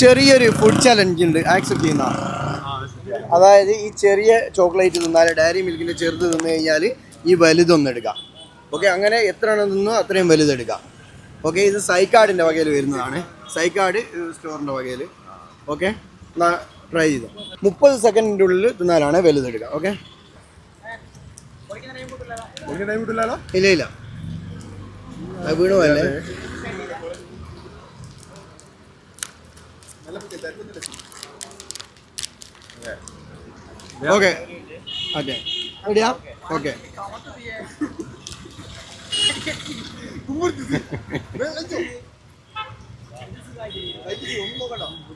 ചെറിയൊരു food challenge ഉണ്ട്. Accept ചെയ്യുന്ന. അതായത് ഈ ചെറിയ ചോക്ലേറ്റ് തിന്നാൽ ഡയറി മിൽക്കിന്റെ ചെറുത് തിന്നു കഴിഞ്ഞാൽ ഈ വലുതൊന്ന് എടുക്കാം. ഓക്കെ അങ്ങനെ എത്ര എണ്ണം തിന്നോ അത്രയും വലുതെടുക്കാം ഓക്കെ ഇത് സൈക്കാർഡിന്റെ വകയിൽ വരുന്നതാണ്. സൈക്കാർഡ് സ്റ്റോറിന്റെ വകയിൽ ഓക്കെ ട്രൈ ചെയ്തു. മുപ്പത് സെക്കൻഡിന്റെ ഉള്ളിൽ തിന്നാലാണ് വലുതെടുക്കുക ഓക്കെ ഇല്ല ഇല്ല. വീണു പോയല്ലേ ഓക്കെ. ഓക്കെ. റെഡിയാ? ഓക്കെ.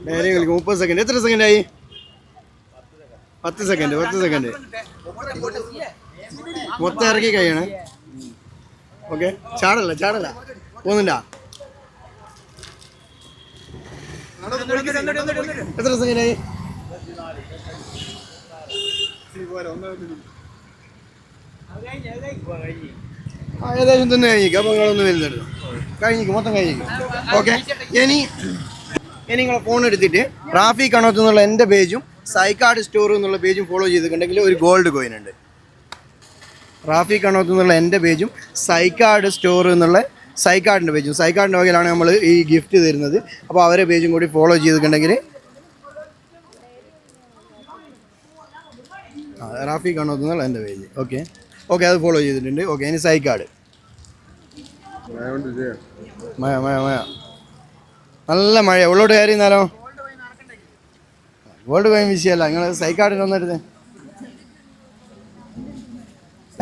നേരെ കളിക്കും. മുപ്പത് സെക്കൻഡ്. എത്ര സെക്കൻഡ് ആയി പത്ത് സെക്കൻഡ് പത്ത് സെക്കൻഡ്. മൊത്തം ഇറക്കി കഴിയണേ. ഓക്കെ. ചാടല്ല ചാടല്ല. പോകുന്നുണ്ടാ എത്ര ആയി ആ ഏകദേശം തന്നെ കഴിഞ്ഞിരിക്കും. അപ്പോൾ നിങ്ങളൊന്ന് വലുതെടുക്കും കഴിഞ്ഞിരിക്കും മൊത്തം കഴിഞ്ഞിരിക്കും. ഓക്കെ. ഇനി ഇനി നിങ്ങളെ ഫോൺ എടുത്തിട്ട് റാഫി കണോത്ത് എന്നുള്ള എന്റെ പേജും സൈക്കാർഡ് സ്റ്റോർ എന്നുള്ള പേജും ഫോളോ ചെയ്തിട്ടുണ്ടെങ്കിൽ ഒരു ഗോൾഡ് കോയിൻ ഉണ്ട്. റാഫി കണോത്ത് എന്നുള്ള എന്റെ പേജും സൈക്കാർഡ് സ്റ്റോർ എന്നുള്ള സൈക്കാർഡിന്റെ പേജും. സൈക്കാർഡിന്റെ വകയിലാണ് നമ്മൾ ഈ ഗിഫ്റ്റ് തരുന്നത്. അപ്പോൾ അവരെ പേജും കൂടി ഫോളോ ചെയ്തിട്ടുണ്ടെങ്കിൽ റാഫി കണോത്ത് എന്നുള്ള എന്റെ പേജ്. ഓക്കെ. ഓക്കെ അത് ഫോളോ ചെയ്തിട്ടുണ്ട്. ഓക്കെ ഇനി സൈക്കാർഡ് മഴ മഴ മഴ. നല്ല മഴ ഉള്ളോട്ട് കയറി എന്നാലോ ഗോൾഡ് കോയിൻ വിഷയമല്ല. നിങ്ങൾ സൈക്കാർഡിന് ഒന്നെടുത്ത്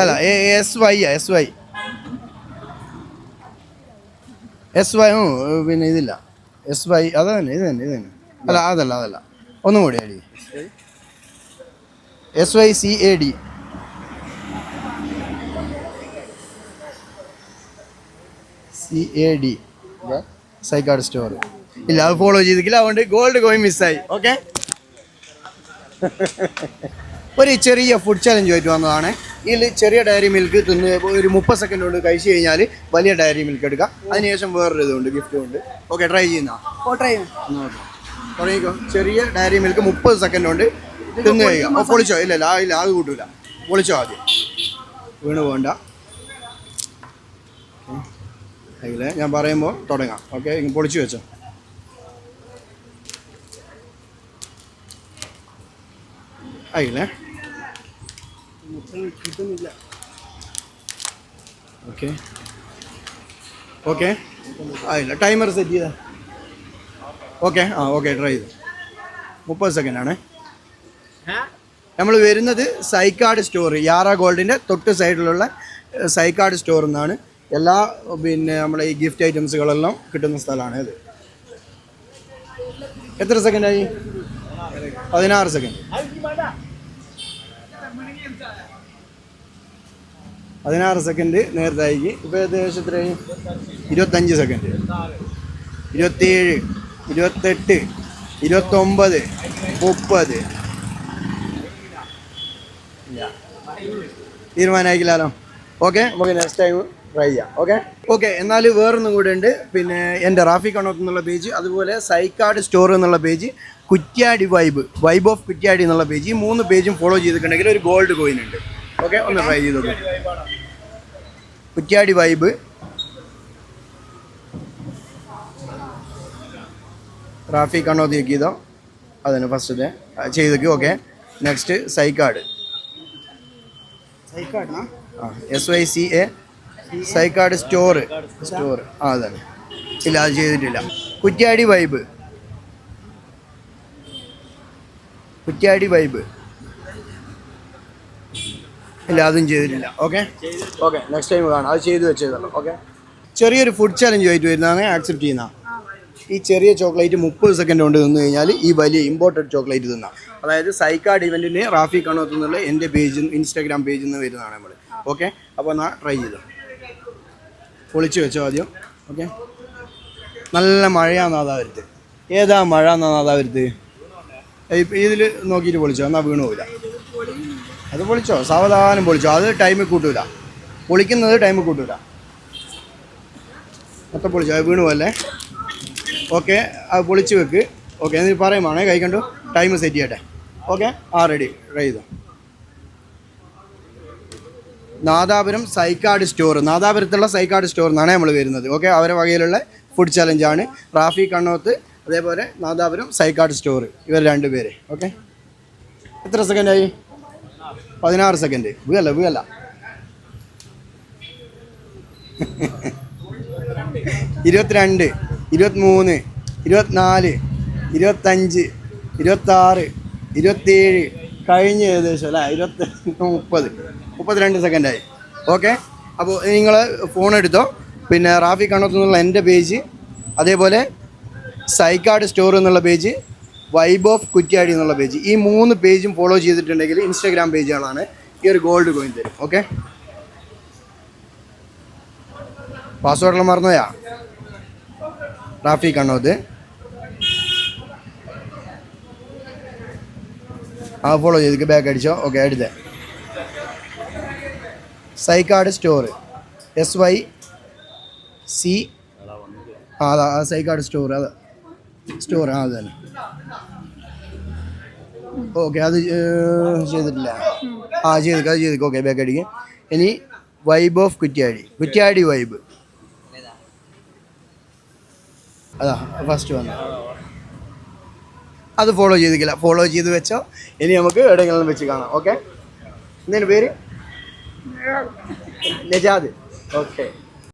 അല്ല S Y S Y. S Y പിന്നെ ഇതില്ല. എസ് വൈ അത് തന്നെ ഇത് തന്നെ ഇത് തന്നെ അല്ല അതല്ല അതല്ല. ഒന്നും കൂടി അടി S Y C A D C A D Sycad store. ഇല്ല അത് ഫോളോ ചെയ്തിട്ടില്ല. അതുകൊണ്ട് ഗോൾഡ് കോയിൻ മിസ്സായി ഓക്കെ ഒരു ചെറിയ ഫുഡ് ചലഞ്ച് ആയിട്ട് വന്നതാണ്. ഇതിൽ ചെറിയ ഡയറി മിൽക്ക് തിന്ന് ഒരു മുപ്പത് സെക്കൻഡ് കൊണ്ട് കഴിച്ചു കഴിഞ്ഞാൽ വലിയ ഡയറി മിൽക്ക് എടുക്കാം. അതിനുശേഷം വേറൊരു ഇതുണ്ട് ഗിഫ്റ്റ് ഉണ്ട്. ഓക്കെ ട്രൈ ചെയ്യുന്ന? തുടങ്ങിക്കോ. ചെറിയ ഡയറി മിൽക്ക് മുപ്പത് സെക്കൻഡ് കൊണ്ട് തിന്ന് കഴിക്കാം. പൊളിച്ചോ? ഇല്ല ഇല്ല ആ, ഇല്ല അത് കൂട്ടൂല. പൊളിച്ചോ ആദ്യം. വീണ് പോകണ്ട അതിൽ ഞാൻ പറയുമ്പോൾ തുടങ്ങാം. ഓക്കെ പൊളിച്ചു വെച്ചോ. ആയില്ലേ കിട്ടുന്നില്ല. ഓക്കെ. ഓക്കെ. ആയില്ല ടൈമർ സെറ്റ് ചെയ്താ. ഓക്കെ ആ ഓക്കെ ട്രൈ ചെയ്തു. മുപ്പത് സെക്കൻഡ് ആണ്. നമ്മൾ വരുന്നത് സൈക്കാട് സ്റ്റോർ യാറ ഗോൾഡിന്റെ തൊട്ട് സൈഡിലുള്ള സൈക്കാട് സ്റ്റോർ എന്നാണ് എല്ലാ പിന്നെ നമ്മളെ ഈ ഗിഫ്റ്റ് ഐറ്റംസുകളെല്ലാം കിട്ടുന്ന സ്ഥലമാണ് ഇത്. എത്ര സെക്കൻഡായി പതിനാറ് സെക്കൻഡ് പതിനാറ് സെക്കൻഡ് നേരത്തെ ആയിക്ക് ഇപ്പോൾ ഏകദേശം ഇത്രയും ഇരുപത്തഞ്ച് സെക്കൻഡ് ഇരുപത്തിയേഴ് ഇരുപത്തെട്ട് ഇരുപത്തൊമ്പത് മുപ്പത്. തീരുമാനമായിക്കില്ലാലോ ഓക്കെ നമുക്ക് നെക്സ്റ്റ് ടൈം ട്രൈ ചെയ്യാം. ഓക്കെ ഓക്കെ എന്നാൽ വേറൊന്നും കൂടെ ഉണ്ട്. പിന്നെ എന്റെ റാഫി കണോത്ത് എന്നുള്ള പേജ് അതുപോലെ സൈക്കാട് സ്റ്റോർ എന്നുള്ള page Kuttiady vibe vibe of Kuttiady എന്നുള്ള പേജ് ഈ മൂന്ന് പേജും ഫോളോ ചെയ്തിട്ടുണ്ടെങ്കിൽ ഒരു ഗോൾഡ് കോയിൻ ഉണ്ട്. ഓക്കെ ഒന്ന് ട്രൈ ചെയ്ത് നോക്കാം. കുറ്റ്യാടി വൈബ്. റാഫി കണ്ണോത്ത് നോക്കിയതോ അതന്നെ ഫസ്റ്റത്തെ ചെയ്തേക്ക് ഓക്കെ നെക്സ്റ്റ് സൈക്കാട്. സൈക്കാട് ആ S Y C A Sycad store. Store. ആ അതന്നെ ഇല്ല അത് ചെയ്തിട്ടില്ല. കുറ്റ്യാടി വൈബ്. കുറ്റ്യാടി വൈബ്. ഇല്ല അതും ചെയ്തിട്ടില്ല. ഓക്കെ? ഓക്കെ നെക്സ്റ്റ് ടൈം കാണാം. അത് ചെയ്ത് വെച്ചതല്ലോ ഓക്കെ? ചെറിയൊരു ഫുഡ് ചലഞ്ച് ആയിട്ട് വരുന്നതാണ് ആക്സെപ്റ്റ് ചെയ്യുന്ന. ഈ ചെറിയ ചോക്ലേറ്റ് മുപ്പത് സെക്കൻഡ് കൊണ്ട് തിന്നു കഴിഞ്ഞാൽ ഈ വലിയ ഇമ്പോർട്ടഡ് ചോക്ലേറ്റ് തിന്നാം. അതായത് സൈക്കാഡ് ഇവന്റിന് റാഫി കണോത്ത് എന്നുള്ള എന്റെ പേജിൽ ഇൻസ്റ്റാഗ്രാം പേജിൽ നിന്ന് വരുന്നതാണ് നമ്മൾ ഓക്കെ? അപ്പോൾ എന്നാൽ ട്രൈ ചെയ്തു. പൊളിച്ച് വെച്ചോ ആദ്യം. ഓക്കെ. നല്ല മഴയാണെന്നാ അതാ വരുത്ത്. ഏതാ മഴ എന്നാ അതാ വരുത്ത്? ഇതിൽ നോക്കിയിട്ട് പൊളിച്ചോ. എന്നാൽ വീണു പോവില്ല അത് പൊളിച്ചോ. സാവധാനം പൊളിച്ചോ. അത് ടൈമിൽ കൂട്ടൂല. പൊളിക്കുന്നത് ടൈമിൽ കൂട്ടൂല. മൊത്തം പൊളിച്ചോ. അത് വീണു പോയല്ലേ ഓക്കെ. അത് പൊളിച്ച് വെക്ക്. ഓക്കെ. എന്നിട്ട് കൈ കഴിക്കണ്ടു ടൈം സെറ്റ് ചെയ്യട്ടെ. ഓക്കെ. ആ റെഡി ട്രൈ ചെയ്തു. നാദാപുരം സൈക്കാട് സ്റ്റോർ. നാദാപുരത്തുള്ള സൈക്കാട് സ്റ്റോർ എന്നാണ് നമ്മൾ വരുന്നത്. ഓക്കെ അവരെ വകയിലുള്ള ഫുഡ് ചലഞ്ചാണ് റാഫി കണ്ണോത്ത് അതേപോലെ നാദാപുരം സൈക്കാട് സ്റ്റോർ. ഇവർ രണ്ട് പേര്. ഓക്കെ എത്ര സെക്കൻഡായി പതിനാറ് സെക്കൻഡ് വീകല്ല വീകല്ല ഇരുപത്തിരണ്ട് ഇരുപത്തിമൂന്ന് ഇരുപത്തിനാല് ഇരുപത്തഞ്ച് ഇരുപത്താറ് ഇരുപത്തേഴ് കഴിഞ്ഞ് ഏകദേശം അല്ലേ? ഇരുപത്തി മുപ്പത്. മുപ്പത്തിരണ്ട് സെക്കൻഡായി. ഓക്കെ? അപ്പോൾ നിങ്ങൾ ഫോൺ എടുത്തോ. പിന്നെ റാഫി കണ്ണത്ത് എന്നുള്ള എന്റെ പേജ് അതേപോലെ സൈക്കാർഡ് സ്റ്റോർ എന്നുള്ള പേജ് വൈബ് ഓഫ് കുറ്റ്യാടി എന്നുള്ള പേജ്. ഈ മൂന്ന് പേജും ഫോളോ ചെയ്തിട്ടുണ്ടെങ്കിൽ ഇൻസ്റ്റാഗ്രാം പേജുകളാണ് ഈ ഒരു ഗോൾഡ് കോയിൻ തരും. ഓക്കെ? പാസ്വേഡെല്ലാം മറന്നുപോയാ? റാഫി കണ്ണോത്ത്. ആ ഫോളോ ചെയ്തിട്ട് ബാക്ക് അടിച്ചോ. ഓക്കെ എടുത്തേ. Sycad store. S Y C ആ അതാ ആ സൈക്കാർഡ് സ്റ്റോർ അതാ. സ്റ്റോർ ആ അത് തന്നെ. ഓക്കെ അത് ചെയ്തിട്ടില്ല. ആ ചെയ്തേക്ക് അത് ചെയ്തേക്ക്. ഓക്കെ ബാക്ക് അടിക്കും. ഇനി vibe of Kuttiady. Kuttiady vibe അതാ ഫസ്റ്റ് വന്നു. അത് ഫോളോ ചെയ്തിട്ടില്ല ഫോളോ ചെയ്ത് വെച്ചോ. ഇനി നമുക്ക് എവിടെയെങ്കിലും വെച്ച് കാണാം. ഓക്കെ? എന്തേലും പേര്? നജാദ്. ഓക്കെ.